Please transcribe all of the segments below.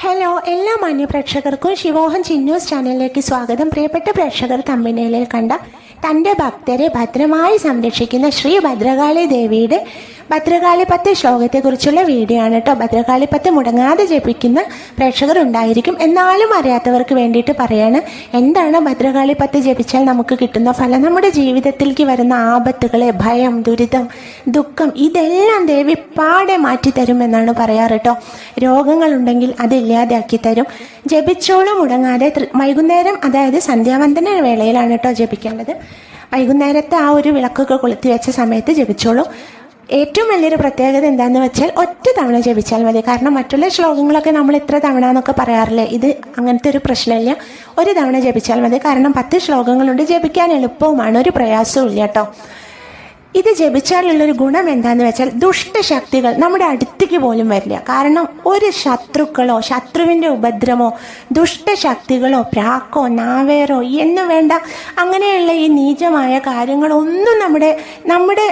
Hello എല്ലാ മാന്യ പ്രേക്ഷകർക്കും ശിവോഹൻ ചിന്നൂസ് ചാനലിലേക്ക് സ്വാഗതം. പ്രിയപ്പെട്ട പ്രേക്ഷകർ തമ്പിനയിലിൽ കണ്ട തന്റെ ഭക്തരെ ഭദ്രമായി സംരക്ഷിക്കുന്ന ശ്രീ ഭദ്രകാളി ദേവിയുടെ ഭദ്രകാളി പത്ത് ശ്ലോകത്തെക്കുറിച്ചുള്ള വീഡിയോ ആണ് കേട്ടോ. ഭദ്രകാളി പത്ത് മുടങ്ങാതെ ജപിക്കുന്ന പ്രേക്ഷകർ ഉണ്ടായിരിക്കും എന്നാലും അറിയാത്തവർക്ക് വേണ്ടിയിട്ട് പറയാണ്. എന്താണ് ഭദ്രകാളി പത്ത് ജപിച്ചാൽ നമുക്ക് കിട്ടുന്ന ഫലം? നമ്മുടെ ജീവിതത്തിലേക്ക് വരുന്ന ആപത്തുകളെ ഭയം ദുരിതം ദുഃഖം ഇതെല്ലാം ദേവി പാടെ മാറ്റിത്തരും തരുമെന്നാണ് പറയാറ് കേട്ടോ. രോഗങ്ങളുണ്ടെങ്കിൽ അത് ഇല്ലാതാക്കി തരും. ജപിച്ചോളം മുടങ്ങാതെ വൈകുന്നേരം അതായത് സന്ധ്യാവന്തന വേളയിലാണ് കേട്ടോ ജപിക്കേണ്ടത്. വൈകുന്നേരത്തെ ആ ഒരു വിളക്കൊക്കെ കൊളുത്തി വെച്ച സമയത്ത് ജപിച്ചോളൂ. ഏറ്റവും വലിയൊരു പ്രത്യേകത എന്താണെന്ന് വെച്ചാൽ ഒറ്റ തവണ ജപിച്ചാൽ മതി. കാരണം മറ്റുള്ള ശ്ലോകങ്ങളൊക്കെ നമ്മൾ ഇത്ര തവണ എന്നൊക്കെ പറയാറില്ലേ? ഇത് അങ്ങനത്തെ ഒരു പ്രശ്നമില്ല. ഒരു തവണ ജപിച്ചാൽ മതി. കാരണം പത്ത് ശ്ലോകങ്ങളുണ്ട്. ജപിക്കാൻ എളുപ്പവുമാണ്. ഒരു പ്രയാസവും ഇല്ല കേട്ടോ. ഇത് ജപിച്ചാലുള്ളൊരു ഗുണം എന്താന്ന് വെച്ചാൽ ദുഷ്ടശക്തികൾ നമ്മുടെ അടുത്തേക്ക് പോലും വരില്ല. കാരണം ഒരു ശത്രുക്കളോ ശത്രുവിന്റെ ഉപദ്രവമോ ദുഷ്ടശക്തികളോ പ്രാക്കോ നാവേറോ എന്നു വേണ്ട അങ്ങനെയുള്ള ഈ നീചമായ കാര്യങ്ങളൊന്നും നമ്മുടെ നമ്മുടെ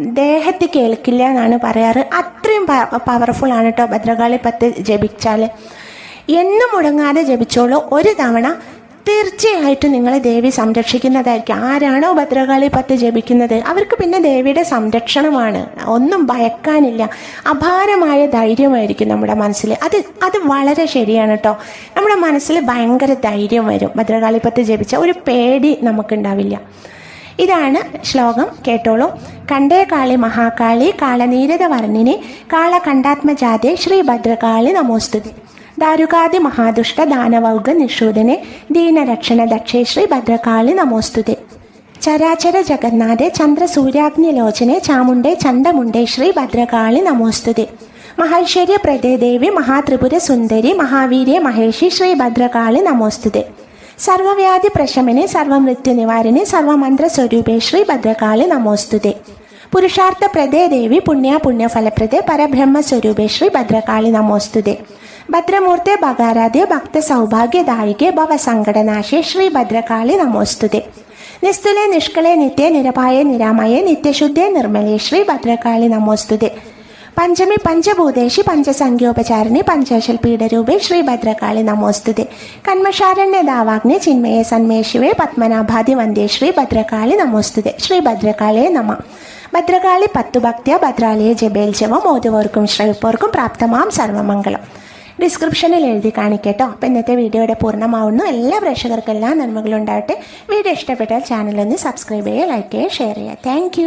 ദേഹത്തെ കേൾക്കില്ല എന്നാണ് പറയാറ്. അത്രയും പവർഫുൾ ആണ് കേട്ടോ ഭദ്രകാളി പത്ത് ജപിച്ചാൽ എന്നും മുടങ്ങാതെ ജപിച്ചോളൂ. ഒരു തവണ തീർച്ചയായിട്ടും നിങ്ങളെ ദേവി സംരക്ഷിക്കുന്നതായിരിക്കും. ആരാണോ ഭദ്രകാളി പത്ത് ജപിക്കുന്നത് അവർക്ക് പിന്നെ ദേവിയുടെ സംരക്ഷണമാണ്. ഒന്നും ഭയക്കാനില്ല. അപാരമായ ധൈര്യമായിരിക്കും നമ്മുടെ മനസ്സിൽ. അത് അത് വളരെ ശരിയാണ് കേട്ടോ നമ്മുടെ മനസ്സിൽ ഭയങ്കര ധൈര്യം വരും. ഭദ്രകാളി പത്ത് ജപിച്ച ഒരു പേടി നമുക്കുണ്ടാവില്ല. ഇതാണ് ശ്ലോകം കേട്ടോളൂ. കണ്ടേ കാളി മഹാകാളി കാളനീരത വർണിനി കാളകണ്ഠാത്മജാതെ ശ്രീ ഭദ്രകാളി നമോസ്തുതി. ദാരുകാതി മഹാദുഷ്ട ദാനവൗഗ നിഷൂദനെ ദീനരക്ഷണ ദക്ഷേശ്രീ ഭദ്രകാളി നമോസ്തുതി. ചരാചര ജഗന്നാഥെ ചന്ദ്രസൂര്യാഗ്നിലോചനെ ചാമുണ്ടേ ചന്ദമുണ്ടേ ശ്രീ ഭദ്രകാളി നമോസ്തുതി. മഹൈശ്വര്യ പ്രദേദേവി മഹാത്രിപുര സുന്ദരി മഹാവീര്യ മഹേഷി ശ്രീ ഭദ്രകാളി നമോസ്തുതി. സർവവ്യാധി പ്രശമനെ സർവമൃത്യു നിവാരണി സർവമന്ത്ര സ്വരൂപേ ശ്രീ ഭദ്രകാളി നമോസ്തുതി. പുരുഷാർത്ഥ പ്രദേ ദേവി പുണ്യ പുണ്യഫലപ്രദേ പരബ്രഹ്മ സ്വരൂപേ ശ്രീ ഭദ്രകാളി നമോസ്തുതി. ഭദ്രമൂർത്തെ ഭഗാരാധ്യ ഭക്ത സൗഭാഗ്യദായികെ ഭവസങ്കടനാശേ ശ്രീ ഭദ്രകാളി നമോസ്തുതി. നിസ്തുലെ നിഷ്കളെ നിത്യ നിരപായ നിരാമയ നിത്യശുദ്ധേ നിർമ്മലേ ശ്രീ ഭദ്രകാളി നമോസ്തുതി. പഞ്ചമി പഞ്ചഭൂതേഷി പഞ്ചസംഖ്യോപചാരിണി പഞ്ചാശൽ പീഠരൂപേ ശ്രീ ഭദ്രകാളി നമോസ്തുതി. കന്മഷാരണ്യ ദാവാഗ്നി ചിന്മയെ സന്മേഷിവേ പത്മനാഭാദി വന്ദേ ശ്രീ ഭദ്രകാളി നമോസ്തുതി. ശ്രീ ഭദ്രകാളിയെ നമ. ഭദ്രകാളി പത്തു ഭക്തിയ ഭദ്രാലയ ജബേൽജവം ഓതുവർക്കും ശ്രമിപ്പോർക്കും പ്രാപ്തമാം സർവമംഗളം. ഡിസ്ക്രിപ്ഷനിൽ എഴുതി കാണിക്കട്ടോ അപ്പോൾ ഇന്നത്തെ വീഡിയോയുടെ പൂർണമാവുന്നു. എല്ലാ പ്രേക്ഷകർക്കും എല്ലാ നന്മകളും ഉണ്ടാവട്ടെ. വീഡിയോ ഇഷ്ടപ്പെട്ടാൽ ചാനലൊന്ന് സബ്സ്ക്രൈബ് ചെയ്യുക ലൈക്ക് ചെയ്യുക ഷെയർ ചെയ്യുക. താങ്ക്